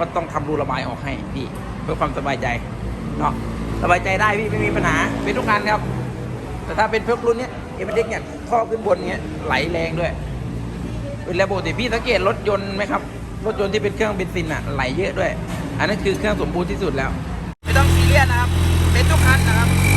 ก็ต้องทำรูระบายออกให้พี่ เพื่อความสบายใจเนาะสบายใจได้พี่ไม่มีปัญหาเป็นทุกคันครับ แต่ถ้าเป็นเพวกรุ่นเนี้ยเอเมเด็กเนี่ยท่อขึ้นบนเนี้ยไหลแรงด้วยเป็นแล้วปกติพี่สังเกตรถยนต์ไหมครับรถยนต์ที่เป็นเครื่องเบนซินอะไหลเยอะด้วย อันนั้นคือเครื่องสมบูรณ์ที่สุดแล้ว ไม่ต้องซีเรียสนะครับ เป็นทุกคันนะครับ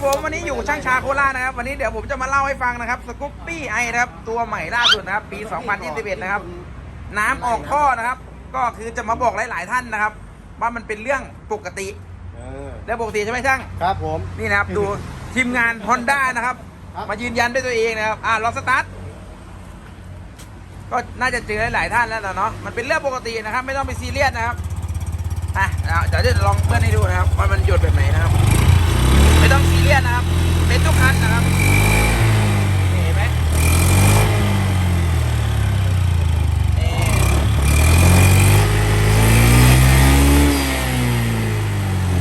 คครับผมวันนี้อยู่ช่างชาโคราชนะครับ วันนี้เดี๋ยวผมจะมาเล่าให้ฟังนะครับสกูปปี้ไอนะครับตัวใหม่ล่าสุดนะครับ ปี 2021 นะครับ น้ำออกท่อนะครับ ก็คือจะมาบอกหลาย ๆ ท่านนะครับ ว่ามันเป็นเรื่องปกติเออและปกติใช่ไหมช่างครับผมนี่นะครับดูทีมงาน Honda นะครับครับ มายืนยันด้วยตัวเองนะครับอ่าลองสตาร์ทก็น่าจะเจอหลายๆท่านแล้วล่ะเนาะมันเป็นเรื่องปกตินะครับ ไม่ต้องไปซีเรียสนะครับอะเดี๋ยวจะลองเพื่อนให้ดูนะครับว่ามันหยดแบบไหนนะครับ ไม่ต้องซีเรียสนะครับ เป็นทุกคันนะครับนี่เห็นไหมนี่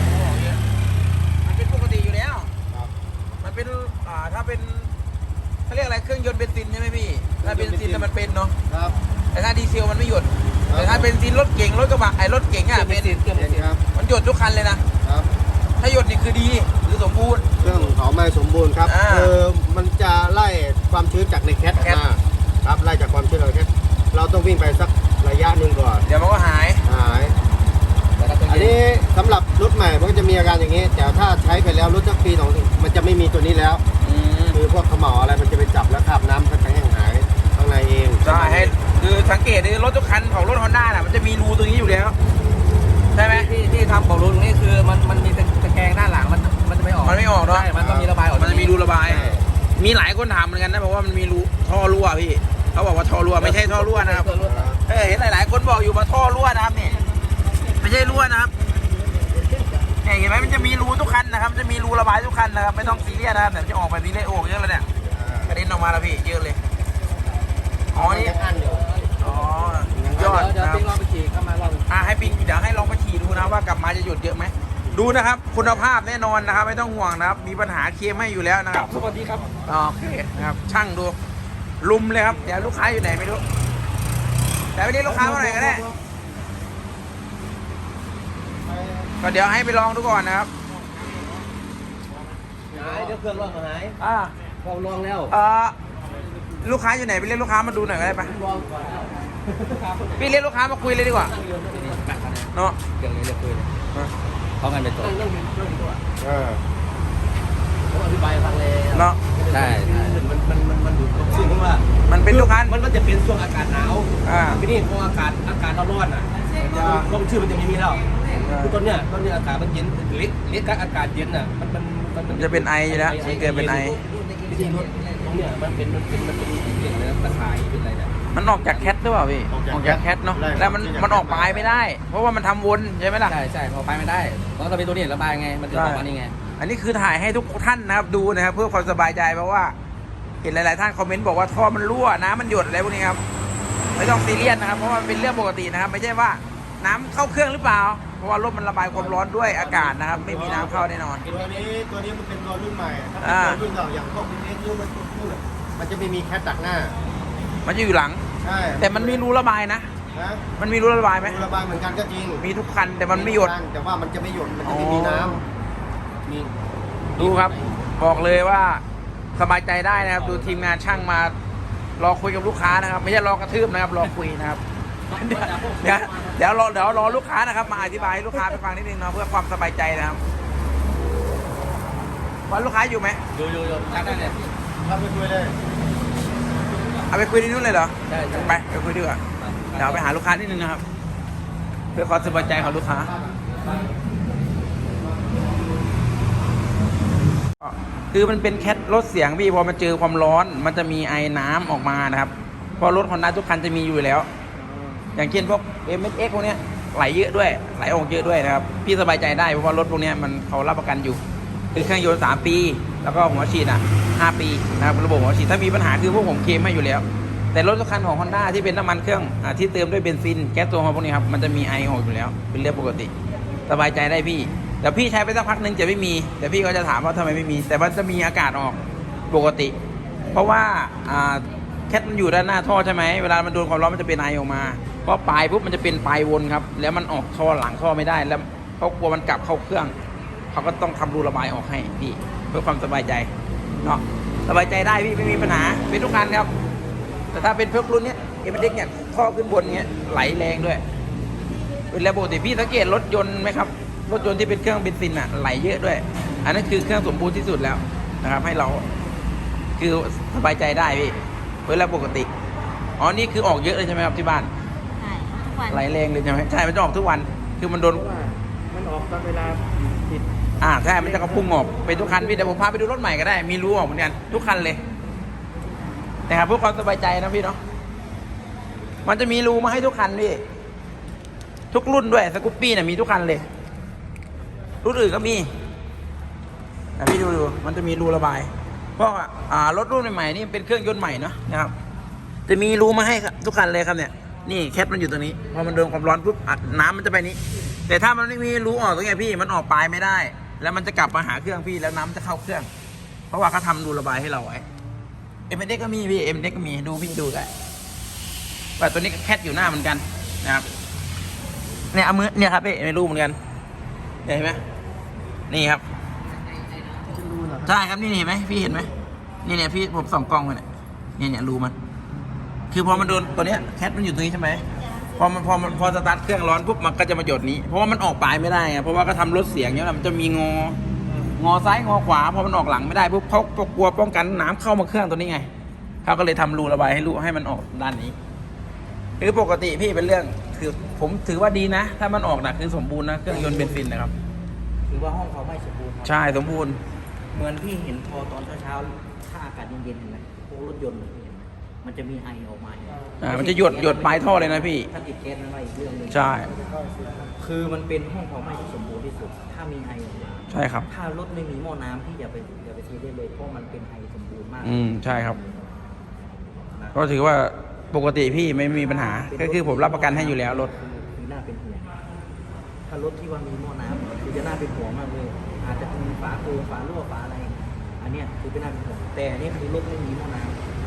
โอ้เยอะมันเป็นปกติอยู่แล้ว ครับ มันเป็น อ่า ถ้าเป็นเขาเรียกอะไรเครื่องยนต์เบนซินใช่ไหมพี่ ถ้าเบนซินน่ะมันเป็นเนาะ ครับ แต่ถ้าดีเซลมันไม่หยด ครับ แต่ถ้าเบนซินรถเก่งรถกระบะไอ้รถเก่งอะเป็นเองครับมันหยดทุกคันเลยนะ ครับ ถ้าหยดนี่คือดีหรือสมบูรณ์ เครื่องเขาไม่สมบูรณ์ครับอ่าคือมันจะไล่ความชื้นจากในแคทแคท มาครับไล่จากความชื้นจากแคทเราต้องวิ่งไปสักระยะหนึ่งก่อนเดี๋ยวมันก็หายหายอันนี้สำหรับรถใหม่มันก็จะมีอาการอย่างนี้ แต่ถ้าใช้ไปแล้วรถสักปีสองปีมันจะไม่มีตัวนี้แล้วอืม คือพวกเขมเหลาอะไรมันจะไปจับแล้วคราบน้ำก็จะแห้งหายข้างในเองใช่ให้คือสังเกตดิรถทุกคันของรถฮอนด้าน่ะมันจะมีรูตรงนี้อยู่แล้วใช่ไหมที่ที่ทำของรุ่นนี้คือมันมันมีตะแกรงด้านหลังมันมันจะไม่ออกมันไม่ออกเนาะใช่มันต้องมีระบายออกมันจะมีรูระบาย มีหลายคนถามเหมือนกันนะบอกว่ามันมีรูท่อรั่วพี่เขาบอกว่าท่อรั่วไม่ใช่ท่อรั่วนะครับเออเห็นหลาย ๆ คนบอกอยู่มาท่อรั่วนะครับนี่ไม่ใช่รั่วนะครับ เนี่ยเห็นไหมมันจะมีรูทุกคันนะครับจะมีรูระบายทุกคันนะครับไม่ต้องซีเรียสนะครับแต่มันจะออกแบบนี้เลยโอ้เยอะเลยเนี่ยกระเด็นออกมาแล้วพี่เยอะเลยอ๋อนี่ยังอันอยู่อ๋อยอดเดี๋ยวนะครับปิ้งลองไปขี่เข้ามาลองอะให้ปิงเดี๋ยวให้ลองไปขี่ดูนะว่ากลับมาจะหยุดเยอะไหมดูนะครับ คุณภาพแน่นอนนะครับ ไม่ต้องห่วงนะครับ มีปัญหาเคลมให้อยู่แล้วนะครับสวัสดีครับโอเคนะครับช่างดูลุมเลยครับเดี๋ยวลูกค้าอยู่ไหนไม่รู้แต่วันนี้ลูกค้าเมื่อไหร่ก็ได้ ก็เดี๋ยวให้ไปลองดูก่อนนะครับหายเดี๋ยวเครื่องลองก็หายอ่าพอลองแล้วเอ่อลูกค้าอยู่ไหนไปเรียกลูกค้ามาดูหน่อยก็ได้ปะลองก่อนพี่เรียกลูกค้ามาคุยเลยดีกว่าเนาะเครื่องนี้เรียกคุยเลยพร้อมกันเป็นตัวเออผมอธิบายให้ฟังเลยเนาะใช่ใช่มันมันมันมันดูดซึ่งผมว่ามันเป็นทุกคันมันมันจะเป็นช่วงอากาศหนาวอ่าทีนี้พออากาศอากาศร้อนๆอะมัน จะลมชื่อมันจะไม่มีแล้วคือตอนเนี้ยตอนเนี้ยอากาศมันเย็นเล็กเล็กกับอากาศเย็นอะมันมันมันจะเป็นไออยู่แล้วมันเกิดเป็นไอวิธีรถตรงเนี้ยมันเป็นมันเป็นมันเป็นเกี่ยวกับตะข่ายเป็นอะไรเนี่ยมันออกจากแคทหรือเปล่าพี่ออกจากแคทเนาะแล้วมันมันออกปลายไม่ได้ เพราะว่ามันทำวนใช่ไหมล่ะ ใช่ใช่พอไปไม่ได้เพราะถ้าเป็นตัวนี้ระบายไงมันจะออกมานี่ไงอันนี้คือถ่ายให้ทุกท่านนะครับดูนะครับ เพื่อความสบายใจเพราะว่า เห็นหลาย ๆ ท่านคอมเมนต์บอกว่าท่อมันรั่วน้ำมันหยดอะไรพวกนี้ครับไม่ต้องซีเรียสนะครับ เพราะว่ามันเป็นเรื่องปกตินะครับ ไม่ใช่ว่า น้ำเข้าเครื่องหรือเปล่า เพราะว่ารถมันระบายความร้อนด้วยอากาศนะครับ ไม่มีน้ำเข้าแน่นอน ตัวนี้ตัวนี้มันเป็นตัวรุ่นใหม่ถ้าอ่าเป็นตัวรุ่นเก่าอย่างพวกเอสยูมันพูดมันจะไม่มีแคทตักหน้า มันจะอยู่หลังใช่แต่มันมีรูระบายนะนะมันมีรูระบายไหมดูระบายเหมือนกันก็จริง มีทุกคันแต่มันไม่หยดแต่ว่ามันจะไม่หยดมันจะไม่มีน้ำมีดูครับบอกเลยว่าสบายใจได้นะครับ ดูทีมงานช่างมารอคุยกับลูกค้านะครับ ไม่ใช่รอกระทืบนะครับ รอคุยนะครับ เดี๋ยวเดี๋ยวรอเดี๋ยวรอลูกค้านะครับ มาอธิบายให้ลูกค้าไปฟังนิดนึงเนาะเพื่อความสบายใจนะครับวันลูกค้าอยู่ไหมอยู่อยู่อยู่ชักได้เลยเข้าไปคุยเลยเอาไปคุยที่นู่นเลยเหรอใช่ใช่ไปไปคุยดีกว่าเดี๋ยวไปหาลูกค้านิดนึงนะครับ เพื่อความสบายใจของลูกค้าคือมันเป็นแคทรถเสียงพี่พอมันเจอความร้อน มันจะมีไอ้น้ำออกมานะครับเพราะรถฮอนด้าทุกคันจะมีอยู่แล้ว อย่างเช่นพวก m s x พวกเนี้ยไหลเยอะด้วยไหลออกเยอะด้วยนะครับ พี่สบายใจได้เพราะว่ารถพวกเนี้ยมันเขารับประกันอยู่ คือเครื่องยนต์สามปี แล้วก็หัวฉีดอะห้าปีนะครับระบบหัวฉีดถ้ามีปัญหาคือพวกผมเคลมให้อยู่แล้ว แต่รถทุกคันของ Honda ที่เป็นน้ำมันเครื่องอ่าที่เติมด้วยเบนซินแก๊สตัวของพวกนี้ครับมันจะมีไอออกอยู่แล้ว เป็นเรื่องปกติ สบายใจได้พี่เดี๋ยวพี่ใช้ไปสักพักหนึงจะไม่มี แต่พี่ก็จะถามว่าทำไมไม่มี แต่มันจะมีอากาศออกปกติ เพราะว่าอ่าแคทมันอยู่ด้านหน้าท่อใช่ไหมเวลามันโดนความร้อนมันจะเป็นไอออกมา พอปลายปุ๊บมันจะเป็นปลายวนครับ แล้วมันออกท่อหลังท่อไม่ได้ แล้วเขากลัวมันกลับเข้าเครื่อง เขาก็ต้องทำรูระบายออกให้พี่ เพื่อความสบายใจเนาะสบายใจได้พี่ไม่มีปัญหาเป็นทุกคันครับ แต่ถ้าเป็นเพวกรุ่นเนี้ยเอ็มเด็กเนี่ยท่อขึ้นบนเงี้ยไหลแรงด้วยเป็นระบบแต่พี่สังเกตรถยนต์ไหมครับรถยนต์ที่เป็นเครื่องเบนซินอะไหลเยอะด้วย อันนั้นคือเครื่องสมบูรณ์ที่สุดแล้วนะครับ ให้เราคือสบายใจได้พี่เวลาปกติ อ๋อ นี่คือออกเยอะเลยใช่ไหมครับที่บ้าน วัน ไหลแรงเลยใช่ไหมใช่มันจะออกทุกวัน คือมันโดน เพราะว่ามันออกตอนเวลาผิดอ่าใช่ มันจะกระพุ่งออกเป็นทุกคันพี่เดี๋ยวผมพาไปดูรถใหม่ก็ได้ มีรู้ออกเหมือนกันทุกคันเลยนะครับเพื่อความสบายใจนะพี่เนาะ มันจะมีรูมาให้ทุกคันพี่ ทุกรุ่นด้วยสกูปปี้เนี่ยมีทุกคันเลย รุ่นอื่นก็มีนะพี่ดูดูมันจะมีรูระบาย เพราะว่าอ่ารถรุ่นใหม่ๆนี่เป็นเครื่องยนต์ใหม่เนาะนะครับ จะมีรูมาให้ครับทุกคันเลยครับเนี่ย นี่แคทมันอยู่ตรงนี้ พอมันโดนความร้อนปุ๊บอัดน้ำมันจะไปนี้ แต่ถ้ามันไม่มีรูออกตรงเนี้ยพี่มันออกปลายไม่ได้ แล้วมันจะกลับมาหาเครื่องพี่แล้วน้ำจะเข้าเครื่อง เพราะว่าเขาทำรูระบายให้เราไว้เอ็มเด็กก็มีพี่เอ็มเด็กก็มีดูพี่ดูได้แต่ตัวนี้ก็แคทอยู่หน้าเหมือนกันนะครับเนี่ยเอามือเนี่ยครับพี่ไม่รู้เหมือนกันเห็นไหมนี่ครับใช่ครับนี่เห็นไหมพี่เห็นไหมนี่เนี่ยพี่ผมส่องกล้องไปเนี่ยเนี่ยเนี่ยรูมัน คือพอมันโดนตัวเนี้ยแคทมันอยู่ตรงนี้ใช่ไหมพอมันพอมันพอสตาร์ทเครื่องร้อนปุ๊บมันก็จะมาหยดนี้ เพราะว่ามันออกปลายไม่ได้ไงเพราะว่าก็ทำรถเสียงเนี้ยแหละมันจะมีงองอซ้ายงอขวาพอมันออกหลังไม่ได้ปุ๊บเขาเขากลัวป้องกันน้ำเข้ามาเครื่องตัวนี้ไงเขาก็เลยทำรูระบายให้รูให้มันออกด้านนี้คือปกติพี่เป็นเรื่องคือผมถือว่าดีนะ ถ้ามันออกนะคือสมบูรณ์นะเครื่องยนต์เบนซินนะครับหรือว่าห้องเขาไม่สมบูรณ์ครับใช่สมบูรณ์ เหมือนพี่เห็นพอตอนเช้าๆถ้าอากาศเย็นๆเห็นไหมพวกรถยนต์เห็นไห มมันจะมีไอออกมาอ่ามันจะหยดหยดปลายท่อเลยนะพี่ ถ้าติดแก๊สนั่นว่าอีกเรื่องหนึงใช่ คือมันเป็นห้องเผาไหม้ที่สมบูรณ์ที่สุด ถ้ามีไอออกมาใช่ครับ ถ้ารถไม่มีหม้อน้ำพี่อย่าไปอย่าไปซีเรียสเลยเพราะมันเป็นไอสมบูรณ์มากอืมใช่ครับก็ถือว่าปกติพี่ไม่มีปัญหา ก็คือผมรับประกันให้อยู่แล้วรถคือคือน่าเป็นห่วงถ้ารถที่ว่ามีหม้อน้ำคือจะน่าเป็นห่วงมากเลย อาจจะมีฝาโกงฝารั่วฝาอะไร อันเนี้ยคือเป็นน่าเป็นห่วงแต่อันนี้คือรถไม่มีหม้อน้ำ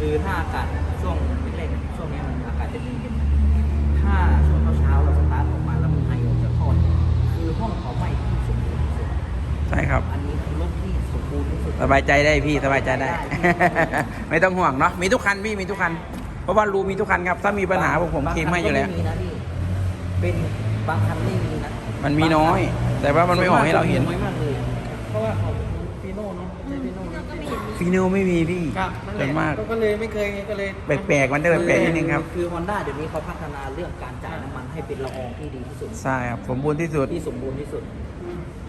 คือถ้าอากาศช่วงแรกๆช่วงเนี้ยมันอากาศจะเย็นๆถ้าช่วงเช้าๆเราสตาร์ทออกมาแล้วมันไอออกจากท่อเนี่ยคือห้องเขาไหม้ที่สมบูรณ์ที่สุดใช่ครับอันนี้คือรถที่สมบูรณ์ที่สุดสบายใจได้พี่สบายใจได้ ไม่ต้องห่วงเนาะมีทุกคันพี่มีทุกคัน เพราะว่ารูมีทุกคันครับ ถ้ามีปัญหาผมผมเคลมให้อยู่แล้วบางคันก็ไม่มีนะพี่เป็นบางคันไม่มีนะมันมีน้อย แต่ว่ามันไม่ออกให้เราเห็น น้อยมากเลย ฟีโนไม่มีพี่ครับนั่นแหส่ละวนมาก ก็เลยไม่เคยไงก็เลย แปลกๆมันจะแปลกๆนิดนึงครับ คือ Honda เดี๋ยวนี้เขาพัฒนาเรื่องการจ่ายน้ำมันให้เป็นละอองที่ดีที่สุด ใช่ครับ สมบูรณ์ที่สุด ที่สมบูรณ์ที่สุด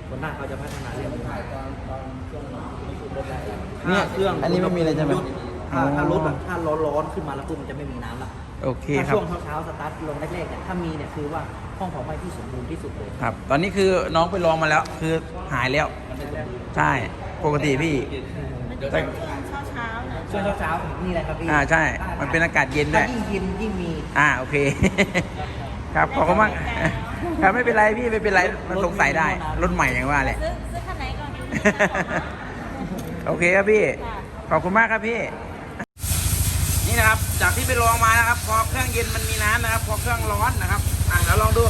Honda เขาจะพัฒนาเรื่องนี้เนี่ยถ้าเครื่องอันนี้ไม่มีอะไรใช่ไหมถ้าถ้ารถอ๋อแบบถ้าร้อนๆขึ้นมาแล้วปุ๊บมันจะไม่มีน้ำละโอเคถ้าครับ ช่วงเช้าๆสตาร์ทลงแรกๆเนี่ยถ้ามีเนี่ยคือว่าห้องเผาไหม้ที่สมบูรณ์ที่สุดเลยครับ ตอนนี้คือน้องไปลองมาแล้ว คือหายแล้วใช่ ปกติพี่ มันจะเป็นช่วงเช้าๆนะช่วงเช้าๆนี่แหละครับพี่อ่าใช่ มันเป็นอากาศเย็นด้ถ้าวย ยิ่งเย็นยิ่งมีอ่าโอเค ครับขอบคุณมากครับไม่เป็นไรพี่ไม่เป็นไรมันสงสัยได้รถใหม่อย่างว่าแหละ ซื้อซื้อคันไหนก่อนดีโอเคครับพี่ค่ะขอบคุณมากครับพี่ นี่นะครับ จากที่ไปลองมานะครับ พอเครื่องเย็นมันมีน้ำนะครับ พอเครื่องร้อนนะครับ อะเราลองดู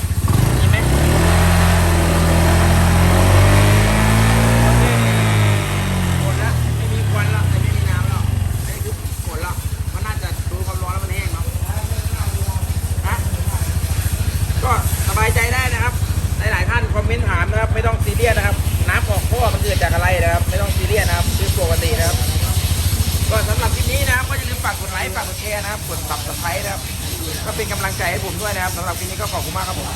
ค์ฝากกดแชร์นะครับกดปรับสไครต์นะครับ ก็เป็นกำลังใจให้ผมด้วยนะครับสำหรับคลิปนี้ก็ขอบคุณมากครับผม